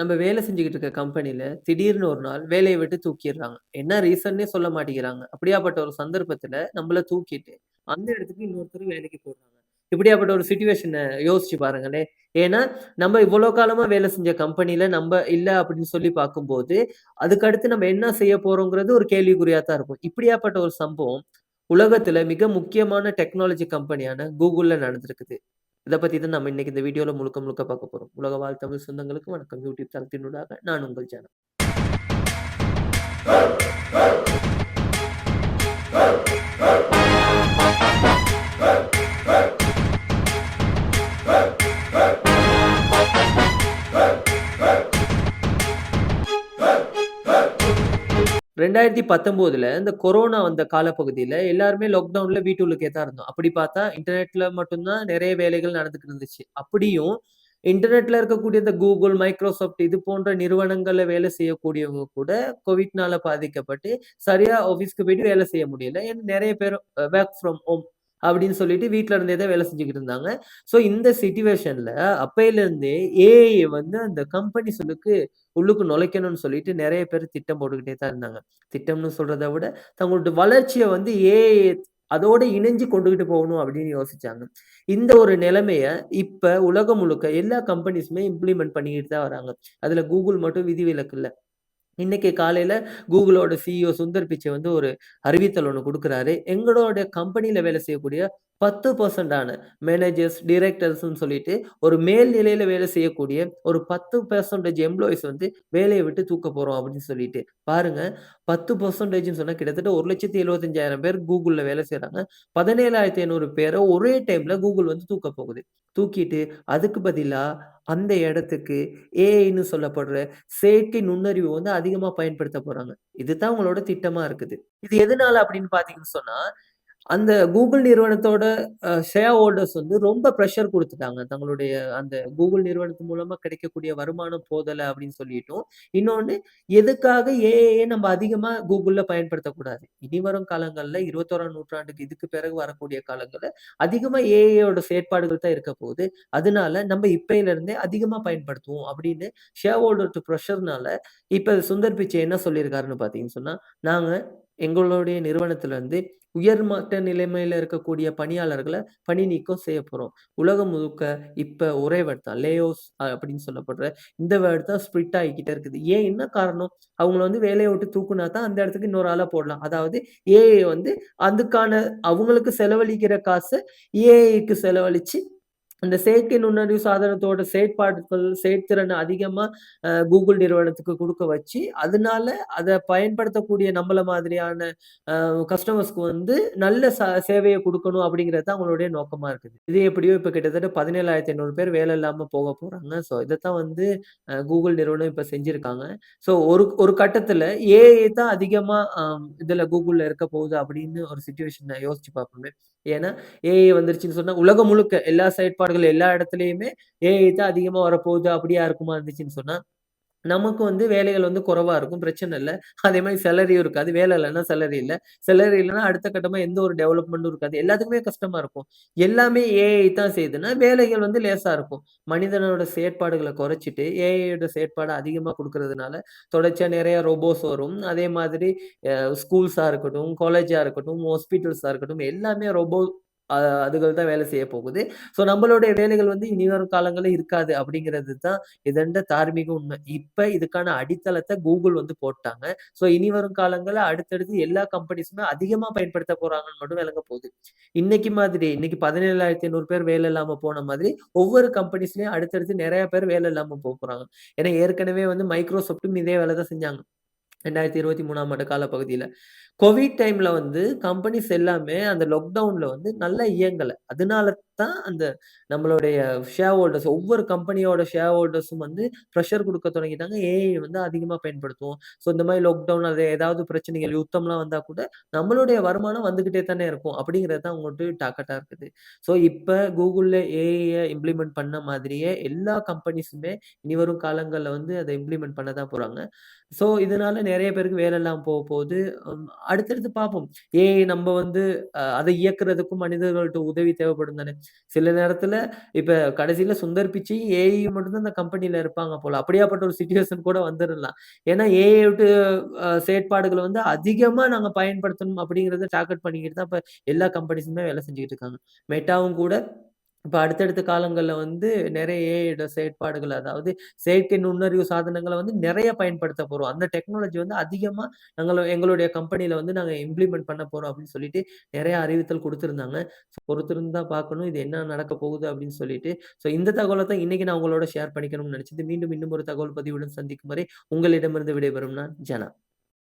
நம்ம வேலை செஞ்சுக்கிட்டு இருக்க கம்பெனியில் திடீர்னு ஒரு நாள் வேலையை விட்டு தூக்கிடுறாங்க என்ன ரீசன்னே சொல்ல மாட்டேங்கிறாங்க. அப்படியாப்பட்ட ஒரு சந்தர்ப்பத்துல நம்மள தூக்கிட்டு, அந்த இடத்துக்கு இன்னொருத்தர் வேலைக்கு போடுறாங்க. இப்படியாப்பட்ட ஒரு சுச்சுவேஷனை யோசிச்சு பாருங்களேன். ஏன்னா, நம்ம இவ்வளோ காலமா வேலை செஞ்ச கம்பெனியில் நம்ம இல்லை அப்படின்னு சொல்லி பார்க்கும்போது, அதுக்கடுத்து நம்ம என்ன செய்ய போறோங்கிறது ஒரு கேள்விக்குறியா தான் இருக்கும். இப்படியாப்பட்ட ஒரு சம்பவம் உலகத்துல மிக முக்கியமான டெக்னாலஜி கம்பெனியான கூகுளில் நடந்திருக்குது. இதை பற்றி தான் நம்ம இன்னைக்கு இந்த வீடியோவில் முழுக்க முழுக்க பார்க்க போகிறோம் உலக வாழ் தமிழ் சொந்தங்களுக்கு வணக்கம். யூடியூப் தளத்தினூடாக நான் உங்கள் ஜனம் ரெண்டாயிரத்தி பத்தொம்போதில் இந்த கொரோனா வந்த காலப்பகுதியில எல்லாருமே லாக்டவுன்ல வீட்டுக்குள்ளேயே தான் இருந்தோம். அப்படி பார்த்தா இன்டர்நெட்ல மட்டும்தான் நிறைய வேலைகள் நடந்துக்கிட்டு இருந்துச்சு. அப்படியும் இன்டர்நெட்ல இருக்கக்கூடிய இந்த கூகுள் மைக்ரோசாஃப்ட் இது போன்ற நிறுவனங்கள்ல வேலை செய்யக்கூடியவங்க கூட கோவிட்னால பாதிக்கப்பட்டு சரியா ஆஃபீஸ்க்கு போயிட்டு வேலை செய்ய முடியல. ஏன்னா நிறைய பேர் ஒர்க் ஃப்ரம் ஹோம் அப்படின்னு சொல்லிட்டு வீட்டில் இருந்தே தான் வேலை செஞ்சுக்கிட்டு இருந்தாங்க. ஸோ இந்த சிட்யூவேஷன்ல அப்பையிலேருந்தே ஏஐ வந்து அந்த கம்பெனிஸ்களுக்கு உள்ளுக்கு நுழைக்கணும்னு சொல்லிட்டு நிறைய பேர் திட்டம் போட்டுக்கிட்டே தான் இருந்தாங்க. திட்டம்னு சொல்கிறத விட தங்களோட வளர்ச்சியை வந்து ஏஐ அதோட இணைஞ்சு கொண்டுகிட்டு போகணும் அப்படின்னு யோசிச்சாங்க. இந்த ஒரு நிலைமைய இப்ப உலகம் முழுக்க எல்லா கம்பெனிஸுமே இம்ப்ளிமெண்ட் பண்ணிக்கிட்டு தான் வராங்க. அதுல கூகுள் மட்டும் விதிவிலக்கு இல்லை இன்னைக்கு காலையில கூகுளோட சிஇஓ சுந்தர் பிச்சை வந்து ஒரு அறிவித்தல் ஒன்று கொடுக்குறாரு. எங்களோட கம்பெனியில் வேலை செய்யக்கூடிய பத்து பர்சன்டான மேனேஜர்ஸ், டிரெக்டர்ஸ்ன்னு சொல்லிட்டு ஒரு மேல் நிலையில வேலை செய்யக்கூடிய ஒரு 10% எம்ப்ளாயீஸ் வந்து வேலையை விட்டு தூக்க போறோம் அப்படின்னு சொல்லிட்டு. பாருங்க பத்து பர்சன்டேஜ்னு சொன்னா கிட்டத்தட்ட 1,75,000 பேர் கூகுள்ல வேலை செய்கிறாங்க பதினேழாயிரத்தி ஐநூறு பேரை ஒரே டைம்ல கூகுள் வந்து தூக்க போகுது. தூக்கிட்டு அதுக்கு பதிலா அந்த இடத்துக்கு ஏஐன்னு சொல்லப்படுற செயற்கை நுண்ணறிவு வந்து அதிகமா பயன்படுத்த போறாங்க. இதுதான் உங்களோட திட்டமா இருக்குது. இது எதனால அப்படின்னு பார்த்தீங்கன்னு சொன்னா, அந்த கூகுள் நிறுவனத்தோட ஷேர் ஹோல்டர்ஸ் வந்து ரொம்ப ப்ரெஷர் கொடுத்துட்டாங்க தங்களுடைய அந்த கூகுள் நிறுவனத்து மூலமா கிடைக்கக்கூடிய வருமானம் போதலை அப்படின்னு சொல்லிட்டோம் இன்னொன்னு எதுக்காக ஏஏ நம்ம அதிகமா கூகுளில் பயன்படுத்தக்கூடாது. இனி வரும் காலங்கள்ல 21ஆம் நூற்றாண்டுக்கு இதுக்கு பிறகு வரக்கூடிய காலங்கள்ல அதிகமா ஏஏயோட செயற்பாடுகள் தான் இருக்க போகுது. அதனால நம்ம இப்பயிலிருந்தே அதிகமா பயன்படுத்துவோம் அப்படின்னு ஷேர் ஹோல்டர் ப்ரெஷர்னால இப்ப சுந்தர் பிச்சை என்ன சொல்லியிருக்காருன்னு பார்த்தீங்கன்னு சொன்னா, நாங்க எங்களுடைய நிறுவனத்துல இருந்து உயர்மட்ட நிலைமையில இருக்கக்கூடிய பணியாளர்களை பணி நீக்கம் செய்ய போறோம். உலகம் முழுக்க இப்ப ஒரே வேர்ட் தான். லேயோஸ் அப்படின்னு சொல்லப்படுற இந்த வேர்ட் தான் ஸ்ப்ரெட் ஆகிக்கிட்டே இருக்குது. ஏன் என்ன காரணம்? அவங்கள வந்து வேலையை விட்டு தூக்குனா தான் அந்த இடத்துக்கு இன்னொரு ஆளாக போடலாம். அதாவது ஏஐ வந்து அதுக்கான அவங்களுக்கு செலவழிக்கிற காசை ஏஐக்கு செலவழிச்சு அந்த செயற்கை நுண்ணறிவு சாதனத்தோட செயற்பாடுகள், செயற்திறன அதிகமாக கூகுள் நிறுவனத்துக்கு கொடுக்க வச்சு, அதனால அதை பயன்படுத்தக்கூடிய நம்மள மாதிரியான கஸ்டமர்ஸ்க்கு வந்து நல்ல ச சேவையை கொடுக்கணும் அப்படிங்கிறது தான் அவங்களுடைய நோக்கமாக இருக்குது. இது எப்படியோ இப்போ கிட்டத்தட்ட 17,500 பேர் வேலை இல்லாமல் போக போகிறாங்க ஸோ இதைத்தான் வந்து கூகுள் நிறுவனம் இப்போ செஞ்சுருக்காங்க ஸோ ஒரு ஒரு கட்டத்தில் ஏஐ தான் அதிகமாக இதில் கூகுளில் இருக்க போகுது அப்படின்னு ஒரு சுச்சுவேஷனை யோசிச்சு பார்ப்போமே. ஏன்னா ஏஐ வந்துருச்சுன்னு சொன்னா உலகம் முழுக்க எல்லா செயற்பாடுகள் எல்லா இடத்துலயுமே ஏஐ தான் அதிகமா வரப்போகுது. அப்படியா இருக்குமா இருந்துச்சுன்னு சொன்னா, நமக்கு வந்து வேலைகள் வந்து குறைவா இருக்கும். பிரச்சனை இல்லை அதே மாதிரி சேலரியும் இருக்காது. வேலை இல்லைன்னா சேலரி இல்லை சேலரி இல்லைன்னா அடுத்த கட்டமா எந்த ஒரு டெவலப்மெண்ட்டும் இருக்காது. எல்லாத்துக்குமே கஷ்டமா இருக்கும். எல்லாமே ஏஐ தான் செய்யுதுன்னா, வேலைகள் வந்து லேசா இருக்கும். மனிதனோட செயற்பாடுகளை குறைச்சிட்டு ஏஐயோட செயற்பாடு அதிகமா கொடுக்கறதுனால தொடர்ச்சியா நிறைய ரோபோஸ் வரும். அதே மாதிரி ஸ்கூல்ஸாக ஸ்கூல்ஸா இருக்கட்டும், காலேஜா இருக்கட்டும், ஹாஸ்பிட்டல்ஸா இருக்கட்டும் எல்லாமே ரோபோ அதுகள் தான் வேலை செய்ய போகுது. ஸோ நம்மளுடைய வேலைகள் வந்து இனி வரும் காலங்களில் இருக்காது அப்படிங்கிறது தான் இதண்ட தார்மீக உண்மை. இப்ப இதுக்கான அடித்தளத்தை கூகுள் வந்து போட்டாங்க. ஸோ இனி வரும் காலங்களில் அடுத்தடுத்து எல்லா கம்பெனிஸுமே அதிகமா பயன்படுத்த போறாங்கன்னு மட்டும் விளங்க போகுது. இன்னைக்கு மாதிரி இன்னைக்கு 17,500 பேர் வேலை இல்லாம போன மாதிரி, ஒவ்வொரு கம்பெனிஸ்லயும் அடுத்தடுத்து நிறைய பேர் வேலை இல்லாம போகிறாங்க ஏன்னா ஏற்கனவே வந்து மைக்ரோசாஃப்ட்டும் இதே வேலை தான் செஞ்சாங்க. 2023ஆம் ஆண்டு காலப்பகுதியில். கோவிட் டைம்ல வந்து கம்பெனிஸ் எல்லாமே அந்த லாக்டவுனில் வந்து நல்லா இயங்கலை. அதனால தான் அந்த நம்மளுடைய ஷேர் ஹோல்டர்ஸ் ஒவ்வொரு கம்பெனியோட ஷேர் ஹோல்டர்ஸும் வந்து ப்ரெஷர் கொடுக்க தொடங்கிட்டாங்க. ஏஐ வந்து அதிகமாக பயன்படுத்துவோம். ஸோ இந்த மாதிரி லாக்டவுன் அது ஏதாவது பிரச்சனைகள், யுத்தம்லாம் வந்தால் கூட நம்மளுடைய வருமானம் வந்துகிட்டே தானே இருக்கும். அப்படிங்கிறது தான் அவங்களுடைய டாக்கட்டாக இருக்குது. ஸோ இப்போ கூகுளில் ஏஐயை இம்ப்ளிமெண்ட் பண்ண மாதிரியே எல்லா கம்பெனிஸுமே இனி வரும் காலங்களில் வந்து அதை இம்ப்ளிமெண்ட் பண்ண தான் போறாங்க. ஸோ இதனால நிறைய பேருக்கு வேலை எல்லாம் போக போகுது. அடுத்தடுத்து பார்ப்போம். ஏஐ நம்ம வந்து அதை இயக்குறதுக்கும் மனிதர்கள்ட்ட உதவி தேவைப்படும் தானே. சில நேரத்துல இப்ப கடைசியில சுந்தர் பிச்சை, ஏஐ மட்டும்தான் அந்த கம்பெனில இருப்பாங்க போல. அப்படியாப்பட்ட ஒரு சுச்சுவேஷன் கூட வந்துடலாம் ஏன்னா ஏஐ விட்டு அ வந்து அதிகமா நாங்க பயன்படுத்தணும் அப்படிங்கிறத டார்கெட் பண்ணிக்கிட்டு தான் இப்ப எல்லா கம்பெனிஸுமே வேலை செஞ்சுக்கிட்டு இருக்காங்க. மெட்டாவும் கூட இப்ப அடுத்தடுத்த காலங்கள்ல வந்து நிறைய ஏஐயோட செயற்பாடுகள், அதாவது செயற்கை நுண்ணறிவு சாதனங்களை வந்து நிறைய பயன்படுத்த போறோம். அந்த டெக்னாலஜி வந்து அதிகமா நாங்கள எங்களுடைய கம்பெனியில் வந்து நாங்க இம்ப்ளிமெண்ட் பண்ண போறோம் அப்படின்னு சொல்லிட்டு நிறைய அறிவித்தல் கொடுத்துருந்தாங்க பொறுத்திருந்தா பார்க்கணும். இது என்ன நடக்க போகுது அப்படின்னு சொல்லிட்டு. ஸோ இந்த தகவலை தான் இன்னைக்கு நான் உங்களோட ஷேர் பண்ணிக்கணும்னு நெனச்சது. மீண்டும் இன்னும் ஒரு தகவல் பதிவுடன் சந்திக்கும் வரை உங்களிடமிருந்து விடைபெறும் நான் ஜனா.